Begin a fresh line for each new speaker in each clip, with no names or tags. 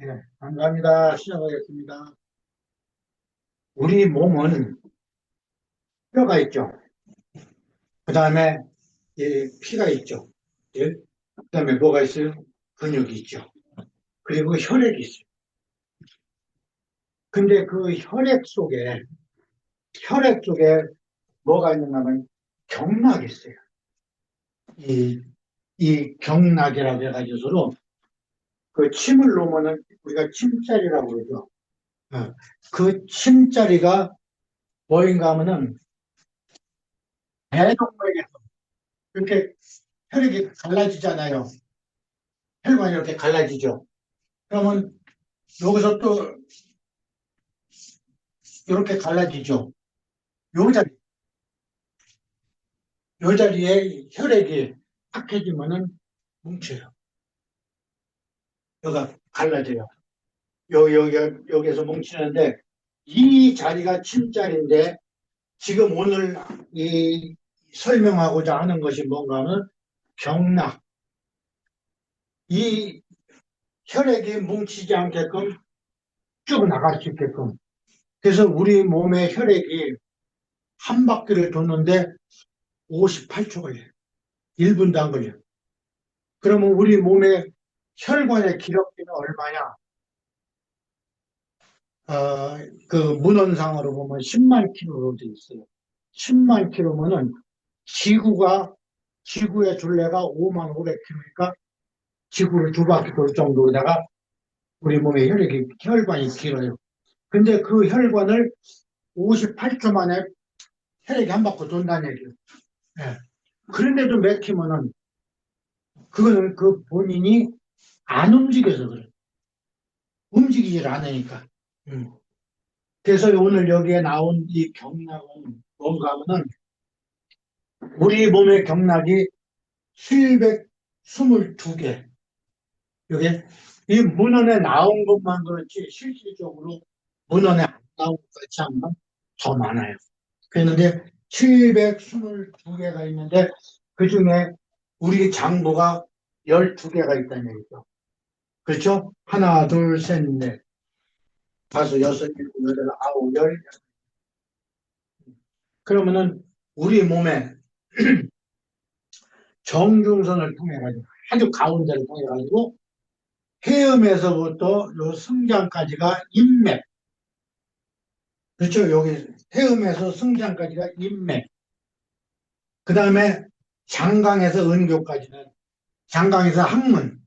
네, 감사합니다. 시작하겠습니다. 우리 몸은 뼈가 있죠. 그 다음에 피가 있죠. 예? 그 다음에 뭐가 있어요? 근육이 있죠. 그리고 혈액이 있어요. 근데 그 혈액 속에, 혈액 속에 뭐가 하면 경락이 있어요. 이, 이 경락이라고 해가지고 서로 그 침을 놓으면은 우리가 침자리라고 그러죠. 어, 그 침자리가 뭐인가 하면은 배동맥에서 이렇게 혈액이 갈라지잖아요. 혈관이 이렇게 갈라지죠. 그러면 여기서 또 이렇게 갈라지죠. 요 자리, 요 자리에 혈액이 약해지면은 뭉쳐요. 여기가 갈라져요. 요, 요, 요, 여기에서 뭉치는데, 이 자리가 침자리인데, 지금 오늘 이 설명하고자 하는 것이 뭔가 하면 경락. 이 혈액이 뭉치지 않게끔 쭉 나갈 수 있게끔. 그래서 우리 몸의 혈액이 한 바퀴를 도는데 58초 걸려요. 1분도 안 걸려요. 그러면 우리 몸의 혈관의 기록기는 얼마냐? 어, 그 문헌상으로 보면 10만 킬로로 되어 있어요. 10만 킬로면은 지구가 지구의 둘레가 5만 500킬로니까 지구를 두 바퀴 돌 정도로다가 우리 몸의 혈액이 혈관이 길어요. 근데 그 혈관을 58초 만에 혈액이 한 바퀴 돈다는 얘기예요. 예. 그런데도 맥히면은 그거는 그 본인이 안 움직여서 그래. 움직이질 않으니까. 음. 그래서 오늘 여기에 나온 이 경락은 뭔가 하면은 우리 몸의 경락이 722개. 이게 이 문헌에 나온 것만 그렇지 실질적으로 문헌에 안 나온 것 같이 하면 더 많아요. 그런데 722개가 있는데 그 중에 우리 장부가 12개가 있다는 얘기죠. 그렇죠? 하나, 둘, 셋, 넷, 다섯, 여섯, 일곱, 여덟, 아홉, 열. 그러면은 우리 몸에 정중선을 통해 가지고 아주 가운데를 통해 가지고 해음에서부터 요 승장까지가 인맥. 그렇죠? 여기 해음에서 승장까지가 인맥. 그 다음에 장강에서 은교까지는 장강에서 항문,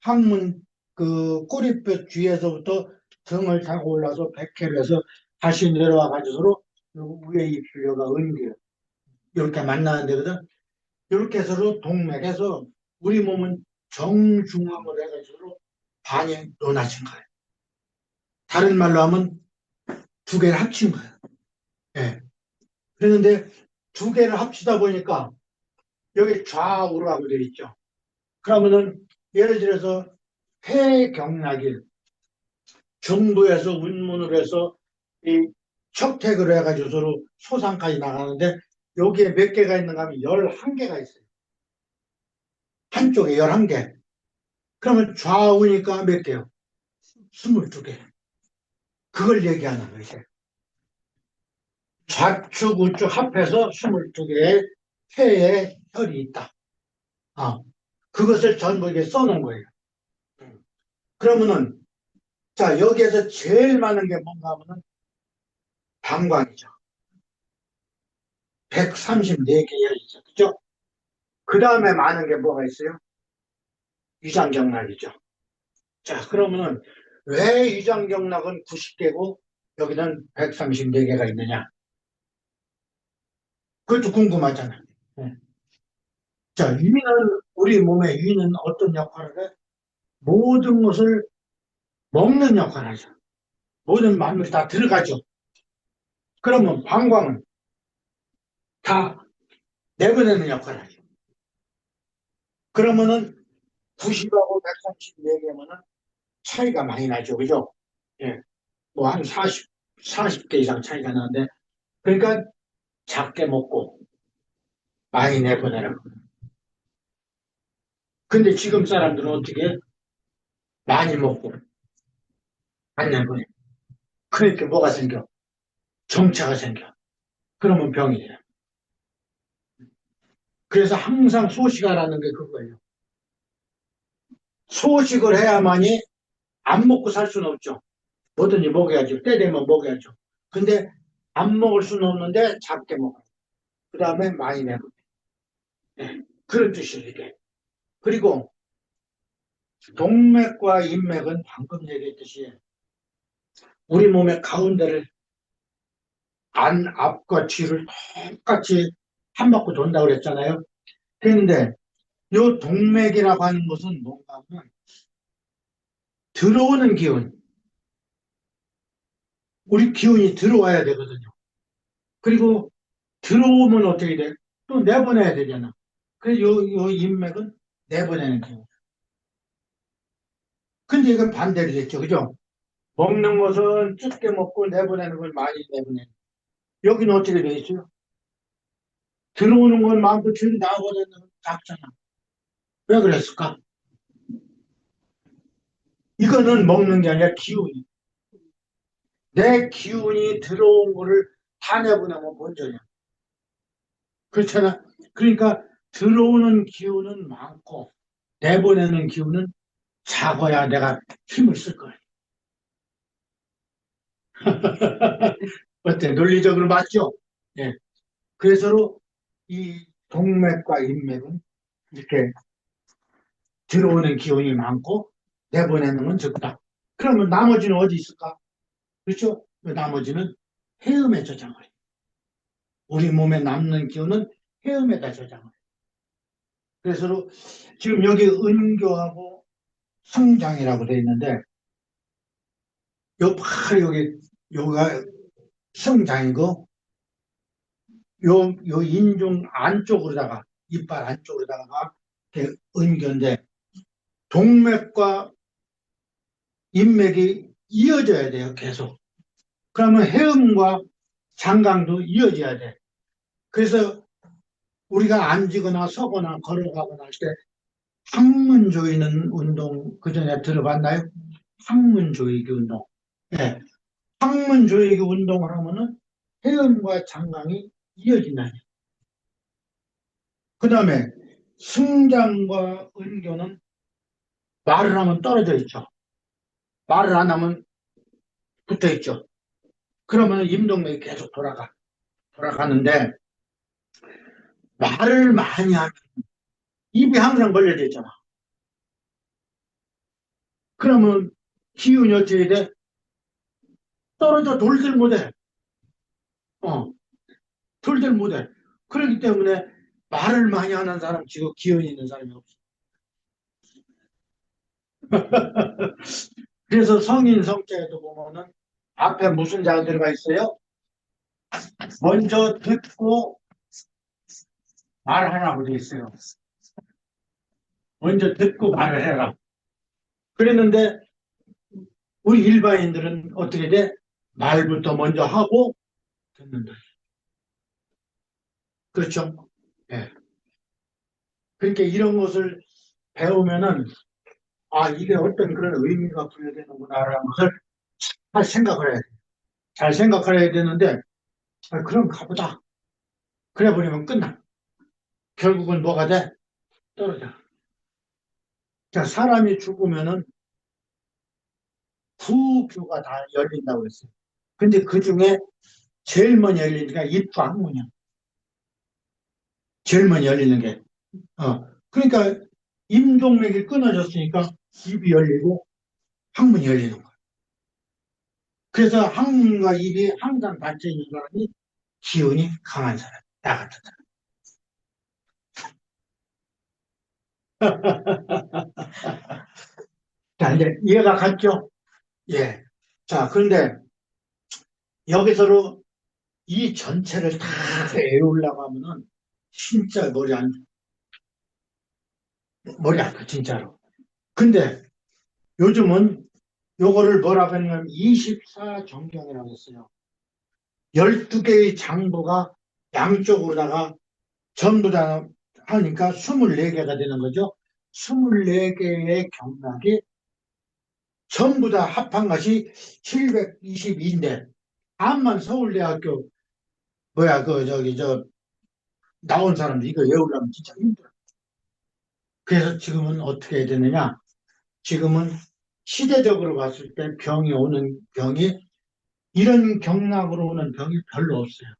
항문 그 꼬리뼈 뒤에서부터 등을 타고 올라서 백혈에서 다시 내려와 가지고 위에 입술려가 은교 이렇게 만나는 데거든. 이렇게 해서 동맥에서 우리 몸은 정중앙으로 해가지고 반이 논하신 거예요. 다른 말로 하면 두 개를 합친 거예요. 예. 네. 그랬는데 두 개를 합치다 보니까 여기 좌우라고 되어 있죠. 그러면은 예를 들어서 폐경락일 정부에서 운문을 해서 이 척택을 해가지고 서로 소상까지 나가는데 여기에 몇 개가 있는가 하면 11개가 있어요. 한쪽에 11개. 그러면 좌우니까 몇 개요? 22개. 그걸 얘기하는 거예요. 좌측, 우측 합해서 22개의 폐에 혈이 있다. 아, 그것을 전부 이게 써놓은 거예요. 그러면은, 자, 여기에서 제일 많은 게 뭔가 하면은 방광이죠. 134개가 있죠. 그죠? 그 다음에 많은 게 뭐가 있어요? 위장경락이죠. 자, 그러면은 왜 위장경락은 90개고 여기는 134개가 있느냐? 그것도 궁금하잖아요. 네. 자, 위는, 우리 몸의 위는 어떤 역할을 해? 모든 것을 먹는 역할을 하죠. 모든 만물이 다 들어가죠. 그러면 방광은 다 내보내는 역할을 하죠. 그러면은 90하고 134개면은 차이가 많이 나죠. 그죠? 예. 뭐 한 40, 40개 이상 차이가 나는데, 그러니까 작게 먹고 많이 내보내라고. 근데 지금 사람들은 어떻게 많이 먹고 안 내보내. 그러니까 뭐가 생겨? 정체가 생겨. 그러면 병이 돼요. 그래서 항상 소식하라는 게 그거예요. 소식을 해야만이 안 먹고 살 수는 없죠. 뭐든지 먹어야죠. 때 되면 먹어야죠. 근데 안 먹을 수는 없는데 작게 먹어요. 그 다음에 많이 내고. 네, 그런 뜻이에요, 이게. 그리고 동맥과 인맥은 방금 얘기했듯이 우리 몸의 가운데를 안, 앞과 뒤를 똑같이 한 바퀴 돈다고 그랬잖아요. 그런데 요 동맥이라고 하는 것은 뭔가 하면 들어오는 기운, 우리 기운이 들어와야 되거든요. 그리고 들어오면 어떻게 돼? 또 내보내야 되잖아. 그래서 요, 요 인맥은 내보내는 기운. 근데 이건 반대로 됐죠. 그죠? 먹는 것은 적게 먹고 내보내는 걸 많이 내보내는. 여기는 어떻게 돼 있어요? 들어오는 건 많고 뒤로 나오거든 작잖아. 왜 그랬을까? 이거는 먹는 게 아니라 기운이. 내 기운이 들어온 거를 다 내보내면 먼저냐. 그렇잖아. 그러니까 들어오는 기운은 많고 내보내는 기운은 작아야 내가 힘을 쓸 거야. 어때? 논리적으로 맞죠? 예. 그래서 이 동맥과 인맥은 이렇게 들어오는 기운이 많고 내보내는 건 적다. 그러면 나머지는 어디 있을까? 그렇죠? 그 나머지는 해음에 저장을 해요. 우리 몸에 남는 기운은 해음에다 저장을 해요. 그래서 지금 여기 은교하고 성장이라고 되어 있는데 요 바로 여기 요가 성장이고 요, 요 인중 안쪽으로다가 이빨 안쪽으로다가 은교인데 동맥과 인맥이 이어져야 돼요 계속 그러면 해음과 장강도 이어져야 돼 그래서 우리가 앉거나 서거나 걸어가거나 할 때 항문 조이는 운동 그 전에 들어봤나요? 항문 조이기 운동 예. 조이기 운동을 하면은 해음과 장강이 이어진다니. 그 다음에 승장과 은교는 말을 하면 떨어져 있죠. 말을 안 하면 붙어 있죠. 그러면 임동맥이 계속 돌아가. 돌아가는데 말을 많이 하면 입이 항상 걸려져 있잖아. 그러면 기운이 어떻게 돼? 떨어져 돌질 못해. 어. 돌질 못해. 그렇기 때문에 말을 많이 하는 사람, 지금 기운이 있는 사람이 없어. 그래서 성인 성자에도 보면은 앞에 무슨 자가 들어가 있어요? 먼저 듣고 말하라고 되어 있어요. 먼저 듣고 말을 해라. 그랬는데 우리 일반인들은 어떻게 돼? 말부터 먼저 하고 듣는다. 그렇죠? 예. 그러니까 이런 것을 배우면은 아 이게 어떤 그런 의미가 부여되는구나라는 것을 잘 생각을 해야 돼. 잘 생각을 해야 되는데 아, 그럼 가보다. 그래 버리면 끝나. 결국은 뭐가 돼? 떨어져. 자 사람이 죽으면은 부교가 다 열린다고 했어요. 근데 그 중에 제일 먼저 열리니까 입과 항문이야. 제일 먼저 열리는 게. 어. 그러니까 임동맥이 끊어졌으니까 입이 열리고 항문이 열리는 거야. 그래서 항문과 입이 항상 닫혀 있는 사람이 기운이 강한 사람, 나 같은 사람. 자, 이제 이해가 갔죠? 예. 자, 그런데 여기서로 이 전체를 다 외우려고 하면은 진짜 머리 안, 머리 아파, 진짜로. 근데 요즘은 요거를 뭐라고 했냐면 24정경이라고 했어요. 12개의 장부가 양쪽으로다가 전부 다 하니까 24개가 되는 거죠. 24개의 경락이 전부 다 합한 것이 722인데 암만 서울대학교 뭐야 그 저기 저 나온 사람들 이거 외우려면 진짜 힘들어. 그래서 지금은 어떻게 해야 되느냐? 지금은 시대적으로 봤을 때 병이 오는 병이 이런 경락으로 오는 병이 별로 없어요.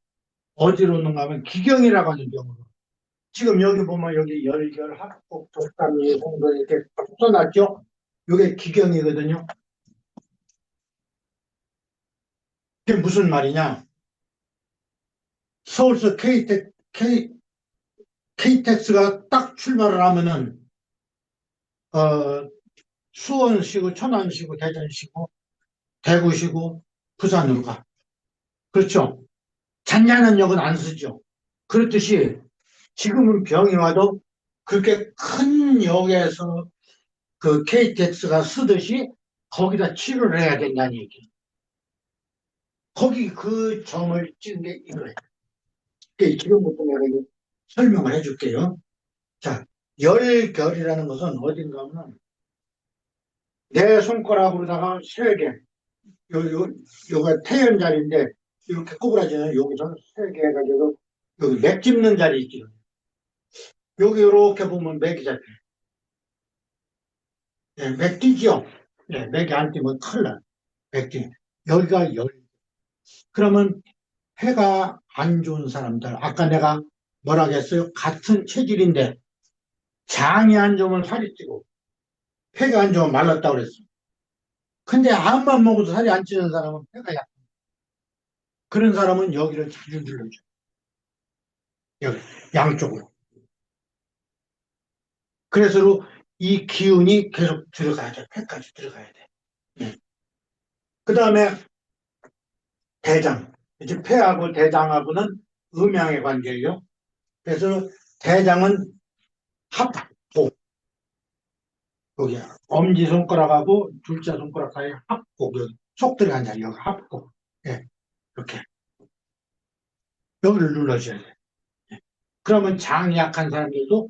어디로 오는가 하면 기경이라고 하는 병으로. 지금 여기 보면 여기 열결, 합곡, 독감리, 홍도 이렇게 써놨죠? 이게 기경이거든요. 그게 무슨 말이냐? 서울서 KTX, K, KTX가 딱 출발을 하면은, 어, 수원시고, 천안시고, 대전시고, 대구시고, 부산으로 가. 그렇죠? 잔잔한 역은 안 쓰죠. 그렇듯이 지금은 병이 와도 그렇게 큰 역에서 그 KTX가 쓰듯이 거기다 치료를 해야 된다는 얘기예요. 거기 그 점을 찍은 게 이거예요. 그러니까 지금부터 내가 이거 설명을 해줄게요. 자, 열결이라는 것은 어딘가 하면 내 손가락으로다가 세 개, 요, 요, 요가 태연 자리인데 이렇게 꼬부라지는 여기서 세 개 해가지고 여기 맥 짚는 자리 있죠. 여기 이렇게 보면 맥이 잡혀요. 예, 맥 뛰죠? 예, 맥이 안 뛰면 큰일 나요. 맥 뛰. 여기가 열. 그러면 해가 안 좋은 사람들, 아까 내가 뭐라 했어요? 같은 체질인데 장이 안 좋으면 살이 찌고 폐가 안 좋으면 말랐다고 그랬어. 근데 암만 먹어도 살이 안 찌는 사람은 폐가 약. 그런 사람은 여기를 자주 눌러줘. 여기 양쪽으로. 그래서 이 기운이 계속 들어가야 돼. 폐까지 들어가야 돼. 그 다음에 대장. 이제 폐하고 대장하고는 음양의 관계예요. 그래서 대장은 합곡. 여기 엄지 손가락하고 둘째 손가락 사이 합곡. 여기 속 들어간 자리 여기 합곡. 예. 이렇게. 여기를 눌러줘야 돼. 예. 그러면 장이 약한 사람들도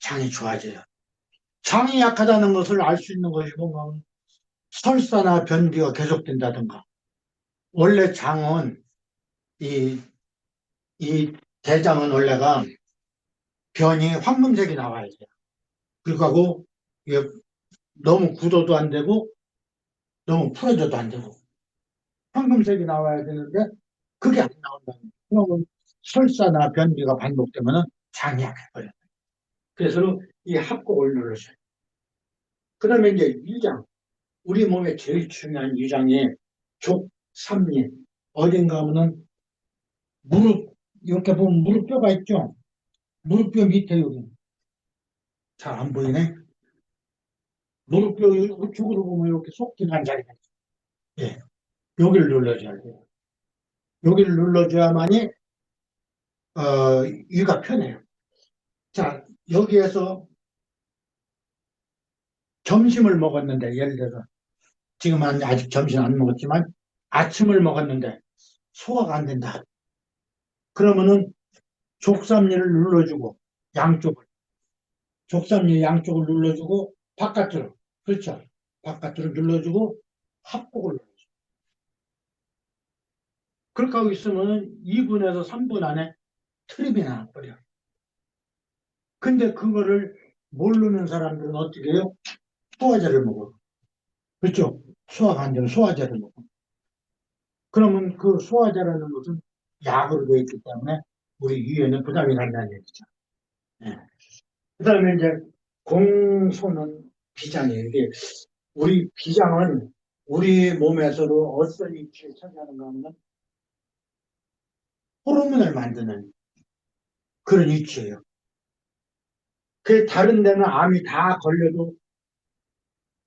장이 좋아져요. 장이 약하다는 것을 알 수 있는 것이 뭔가 설사나 변비가 계속된다든가. 원래 장은 이, 이 대장은 원래가 변이 황금색이 나와야 돼요. 그리고 이게 너무 굳어도 안 되고 너무 풀어져도 안 되고 황금색이 나와야 되는데 그게 안 나온다는. 그러면 설사나 변비가 반복되면 장이 약해버려요. 그래서 이 합곡을 눌러줘요. 그 다음에 이제 위장. 우리 몸에 제일 중요한 위장이 족, 삼리. 어딘가 하면은 무릎, 이렇게 보면 무릎뼈가 있죠? 무릎뼈 밑에 여기. 잘 안 보이네? 무릎뼈 우측으로 보면 이렇게 속 들어간 자리가 있어요. 예. 여기를 눌러줘야 돼요. 여기를 눌러줘야만이, 어, 위가 편해요. 자, 여기에서 점심을 먹었는데, 예를 들어서, 지금 은 아직 점심 안 먹었지만, 아침을 먹었는데, 소화가 안 된다. 그러면은, 족삼리를 눌러주고, 양쪽을. 족삼리 양쪽을 눌러주고, 바깥으로. 그렇죠. 바깥으로 눌러주고, 합곡을 눌러줘. 그렇게 하고 있으면 2분에서 3분 안에 트립이 나와버려. 근데 그거를 모르는 사람들은 어떻게 해요? 소화제를 먹어. 그렇죠? 소화가 안 되면 소화제를 먹어. 그러면 그 소화제라는 것은 약으로 되어 있기 때문에 우리 위에는 부담이 간다는 얘기죠. 예. 그 다음에 이제 공소는 비장이에요. 이게 우리 비장은 우리 몸에서도 어떤 위치를 차지하는가 하면 호르몬을 만드는 그런 위치예요. 그 다른 데는 암이 다 걸려도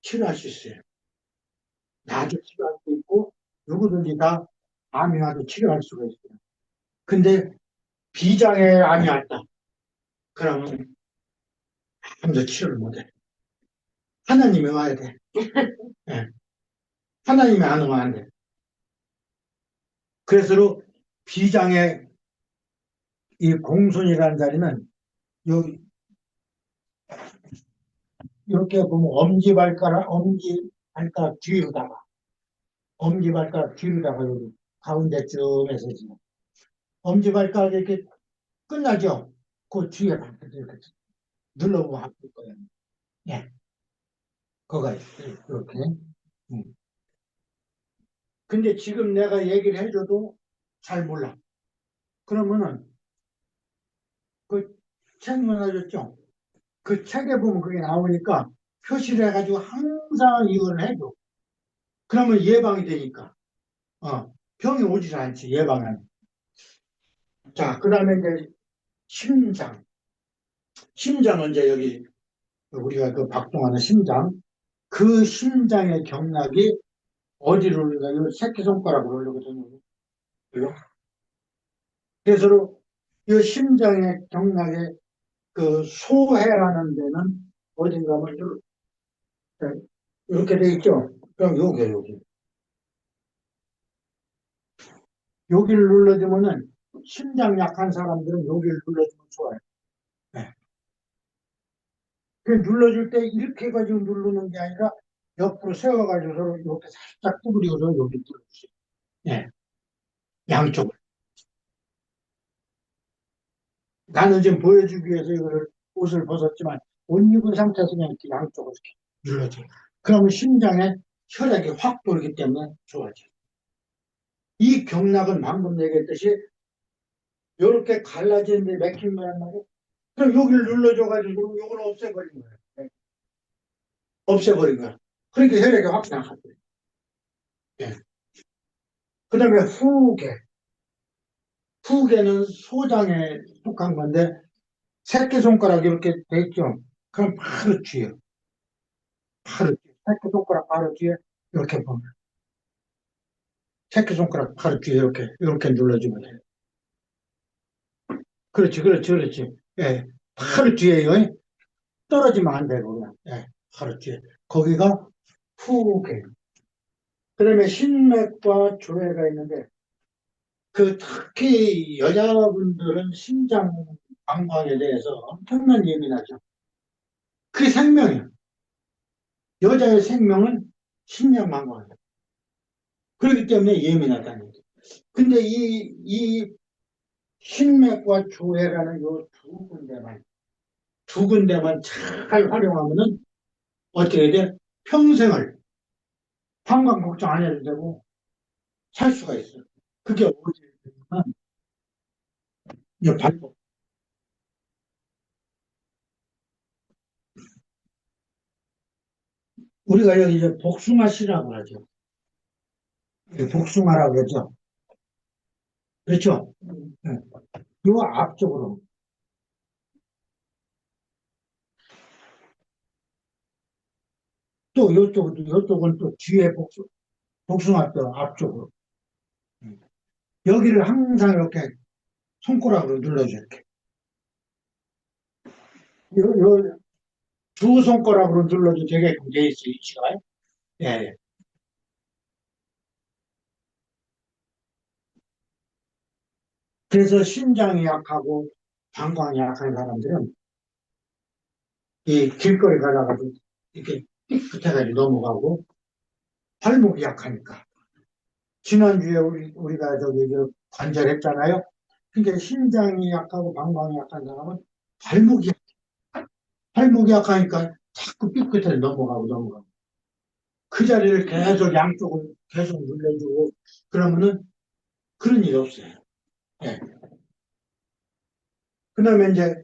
치료할 수 있어요. 나도 치료할 누구든지 다 암이 와도 치료할 수가 있어요. 근데 비장에 암이 왔다. 그러면 아무도 치료를 못해. 하나님이 와야 돼. 네. 하나님이 안 오면 안 돼. 그래서 비장의 이 공손이라는 자리는 여기 이렇게 보면 엄지발가락, 엄지 발가락 뒤로다가 엄지발가락 뒤로다가 여기 가운데쯤에서 지금 엄지발가락 이렇게 끝나죠? 그 뒤에 발가락 이렇게 눌러보면 아플 거예요. 예. 그거가. 이렇게. 음. 근데 지금 내가 얘기를 해줘도 잘 몰라. 그러면은 그책 만나줬죠? 그 책에 보면 그게 나오니까 표시를 해가지고 항상 이걸 해줘. 그러면 예방이 되니까. 어, 병이 오질 않지, 예방은. 자, 그 다음에 이제 심장. 심장은 이제 여기 우리가 그 박동하는 심장. 그 심장의 경락이 어디로 올리가요? 새끼손가락으로 올리거든요. 그죠? 그래서 이 심장의 경락에 그 소해라는 데는 어딘가 하면 요- 이렇게 돼 있죠? 그럼 여기 여기. 여기를 눌러주면은 심장 약한 사람들은 여기를 눌러주면 좋아요. 네. 그 눌러줄 때 이렇게 해가지고 누르는 게 아니라 옆으로 세워가지고 이렇게 살짝 두드리고서 여기 눌러주세요. 네. 양쪽을. 나는 지금 보여주기 위해서 이거를 옷을 벗었지만 옷 입은 상태에서 그냥 이렇게 양쪽을 이렇게 눌러줘요. 그러면 심장에 혈액이 확 돌기 때문에 좋아져요. 이 경락은 방금 얘기했듯이 이렇게 갈라지는데 맥힌 거란 말이에요. 그럼 여기를 눌러줘가지고 이걸 없애버린 거예요. 네. 없애버린 거야. 그러니까 혈액이 확 나가버려요. 예. 그 다음에 후계. 후계는 소장에 속한 건데 새끼손가락 이렇게 돼 있죠. 그럼 바로 뒤에. 바로 뒤에. 새끼손가락 바로 뒤에 이렇게 보면. 새끼손가락 바로 뒤에 이렇게, 이렇게 눌러주면 돼요. 그렇지, 그렇지, 그렇지. 예. 바로 뒤에요. 떨어지면 안 되고, 그냥. 예. 바로 뒤에. 거기가 후계. 그 다음에 신맥과 조회가 있는데, 그 특히 여자분들은 심장 방광에 대해서 엄청난 예민하죠. 그게 생명이에요. 여자의 생명은 심장 방광이에요. 그렇기 때문에 예민하다는 거죠. 근데 이, 이 신맥과 조회라는 요 두 군데만, 두 군데만 잘 활용하면은 어떻게 돼? 평생을 방광 걱정 안 해도 되고 살 수가 있어요. 그게 어디냐면, 이 발목. 우리가 여기 이제 복숭아 씨라고 하죠. 이 복숭아라고 그러죠. 그렇죠? 네. 요 앞쪽으로. 또 요쪽, 요쪽은 또 뒤에 복숭, 복숭아 또 앞쪽으로. 음. 여기를 항상 이렇게 손가락으로 눌러줘, 이렇게. 요, 요, 두 손가락으로 눌러도 되게끔 돼 있어요, 위치가. 예, 예. 그래서 심장이 약하고 방광이 약한 사람들은 이 길거리 가다가 이렇게 삐끗해가지고 넘어가고 발목이 약하니까. 지난주에 우리, 우리가 저기 저 관절했잖아요. 그러니까 심장이 약하고 방광이 약한 사람은 발목이 약 발목이 약하니까 자꾸 삐끗해 넘어가고 넘어가고. 그 자리를 계속 양쪽을 계속 눌러주고 그러면은 그런 일이 없어요. 예. 그 다음에 이제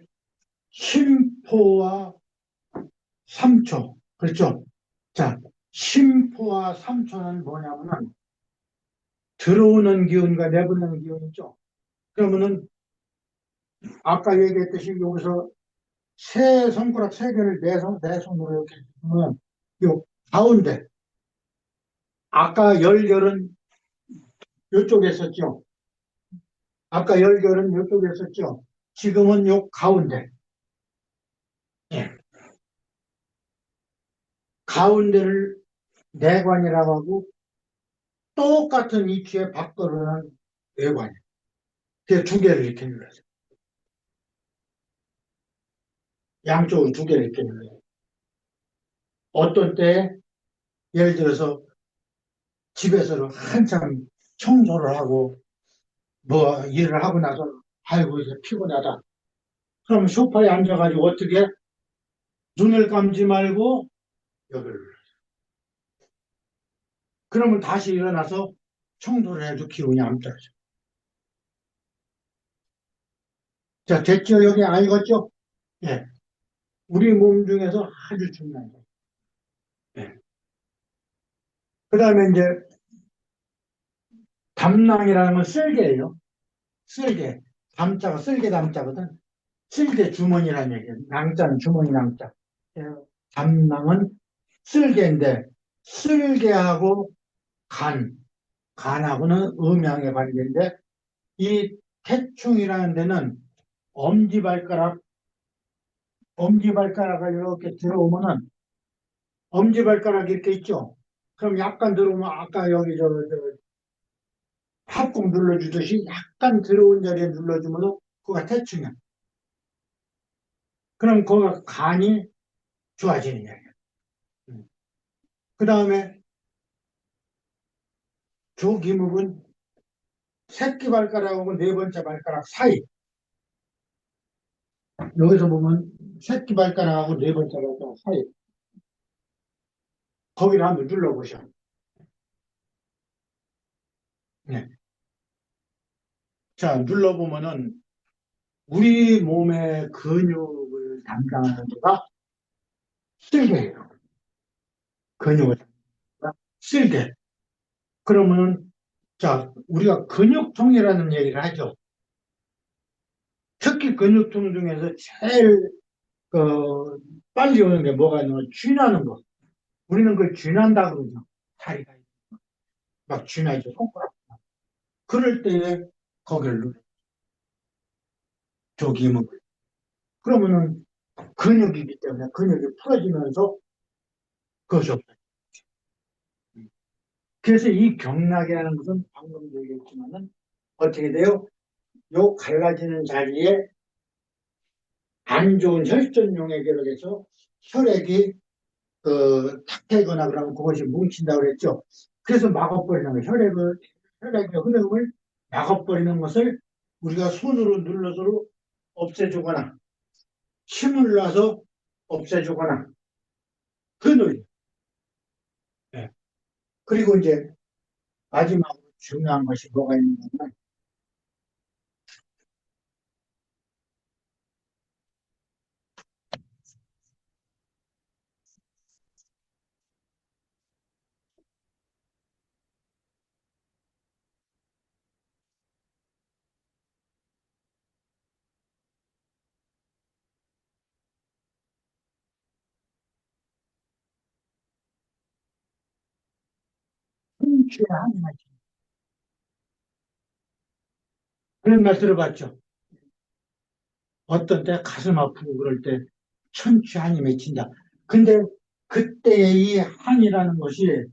심포와 삼초. 그렇죠? 자, 심포와 삼초는 뭐냐면은 들어오는 기운과 내보내는 기운 있죠? 그러면은 아까 얘기했듯이 여기서 세 손가락 세 개를 내 손, 내 손으로 이렇게 보면 요 가운데 아까 열결은 이쪽에 있었죠? 아까 열결은 이쪽에 있었죠? 지금은 요 가운데. 예. 가운데를 내관이라고 하고 똑같은 위치에 밖으로는 외관이에요. 그두 개를 이렇게 눌러요. 양쪽으로 두 개를 이렇게 눌러요. 어떤 때 예를 들어서 집에서 한참 청소를 하고 뭐 일을 하고 나서 아이고 이제 피곤하다. 그럼 소파에 앉아가지고 어떻게 눈을 감지 말고 여기를. 그러면 다시 일어나서 청소를 해도 기운이 안 떨어져. 자, 됐죠? 여기 알겠죠? 예. 우리 몸 중에서 아주 중요한 거. 예. 그 다음에 이제, 담낭이라는 건 쓸개예요. 쓸개. 담자가 쓸개 담자거든. 쓸개 주머니라는 얘기예요. 낭자는 주머니 낭자. 예. 담낭은 쓸개인데, 쓸개하고 간, 간하고는 음양의 관계인데, 이 태충이라는 데는 엄지발가락, 엄지발가락을 이렇게 들어오면은, 엄지발가락이 이렇게 있죠? 그럼 약간 들어오면, 아까 여기 저, 저, 합곡 눌러주듯이 약간 들어온 자리에 눌러주면, 그거가 태충이야. 그럼 거기가 간이 좋아지는 얘기야. 그 다음에, 조기묵은 새끼 발가락하고 네 번째 발가락 사이. 여기서 보면 새끼 발가락하고 네 번째 발가락 사이. 거기를 한번 눌러보셔. 네. 자, 눌러보면은 우리 몸의 근육을 담당하는 데가 쓸개예요. 근육을 쓸개. 그러면은 자, 우리가 근육통이라는 얘기를 하죠. 특히 근육통 중에서 제일 그 빨리 오는 게 뭐가 있냐면 쥐나는 거. 우리는 그걸 쥐난다 그러죠. 다리가 막 쥐나죠. 손가락. 그럴 때에 거기를 눌러. 조기목을. 그러면은 근육이기 때문에 근육이 풀어지면서 그것이 없어요. 그래서 이 경락이라는 것은 방금 얘기했지만은 어떻게 돼요? 요 갈라지는 자리에 안 좋은 혈전용액에 의해서 혈액이 그 탁해거나 그러면 그것이 뭉친다고 그랬죠. 그래서 막아버리는 거예요. 혈액을 혈액의 흐름을 막아버리는 것을 우리가 손으로 눌러서 없애주거나 힘을 놔서 없애주거나 그 논리. 네. 그리고 이제 마지막으로 중요한 것이 뭐가 있냐면 한이 맺힌다. 그런 말 들어봤죠? 어떤 때 가슴 아프고 그럴 때 천추의 한이 맺힌다. 근데 그때의 이 한이라는 것이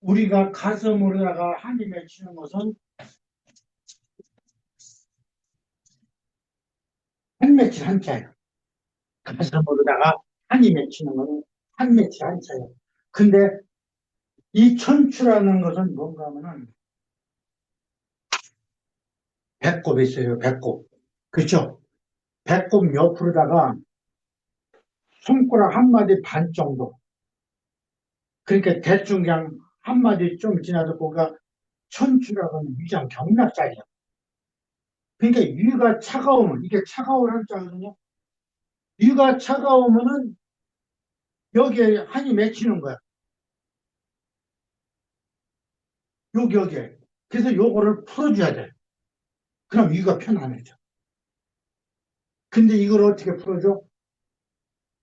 우리가 가슴으로다가 한이 맺히는 것은 한 맺힌 한자예요. 가슴으로다가 한이 맺히는 것은 한 맺힌 한자예요. 근데 이 천추라는 것은 뭔가 하면은 배꼽이 있어요, 배꼽. 그렇죠? 배꼽 옆으로다가 손가락 한 마디 반 정도. 그러니까 대충 그냥 한 마디 좀 지나서 거기가 천추라고 하는 위장 경락자리야. 그러니까 위가 차가우면, 이게 차가울 한자거든요. 위가 차가우면은 여기에 한이 맺히는 거야. 여기에. 그래서 요거를 풀어줘야 돼. 그럼 위가 편안해져. 근데 이걸 어떻게 풀어줘?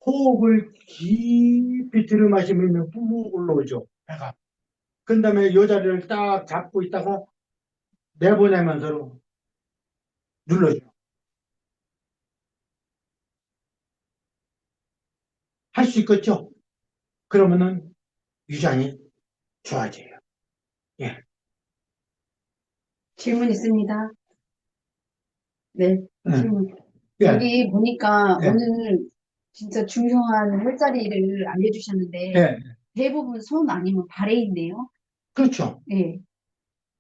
호흡을 깊이 들이마시면 꾹 올라오죠, 배가. 그 다음에 요 자리를 딱 잡고 있다가 내보내면서 눌러줘. 할 수 있겠죠? 그러면은 위장이 좋아져요. 예.
질문 있습니다. 네,
네.
질문.
예.
여기 보니까
네.
오늘 진짜 중요한 혈자리를 알려주셨는데,
예.
대부분 손 아니면 발에 있네요.
그렇죠.
네.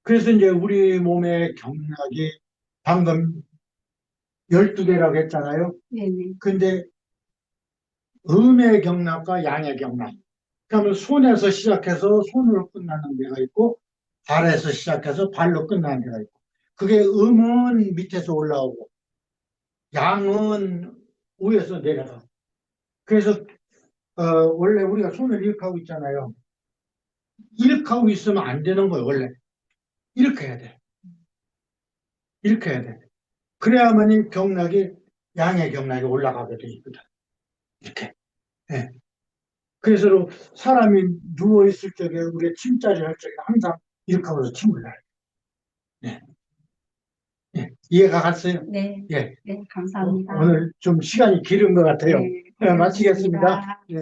그래서 이제 우리 몸의 경락이 방금 12개라고 했잖아요.
네네.
근데 음의 경락과 양의 경락. 그러면 손에서 시작해서 손으로 끝나는 데가 있고 발에서 시작해서 발로 끝나는 데가 있고 그게 음은 밑에서 올라오고 양은 위에서 내려가. 그래서 어, 원래 우리가 손을 이렇게 하고 있잖아요. 이렇게 하고 있으면 안 되는 거예요, 원래. 이렇게 해야 돼. 이렇게 해야 돼. 그래야만이 경락이 양의 경락이 올라가게 돼 있거든. 이렇게. 예. 그래서 사람이 누워 있을 적에 우리가 침자리 할 적에 항상 이렇게 하고서 침을 놔요. 예. 예. 이해가 갔어요?
네.
예.
네, 감사합니다.
오늘 좀 시간이 길은 것 같아요.
네,
네,
마치겠습니다.
예.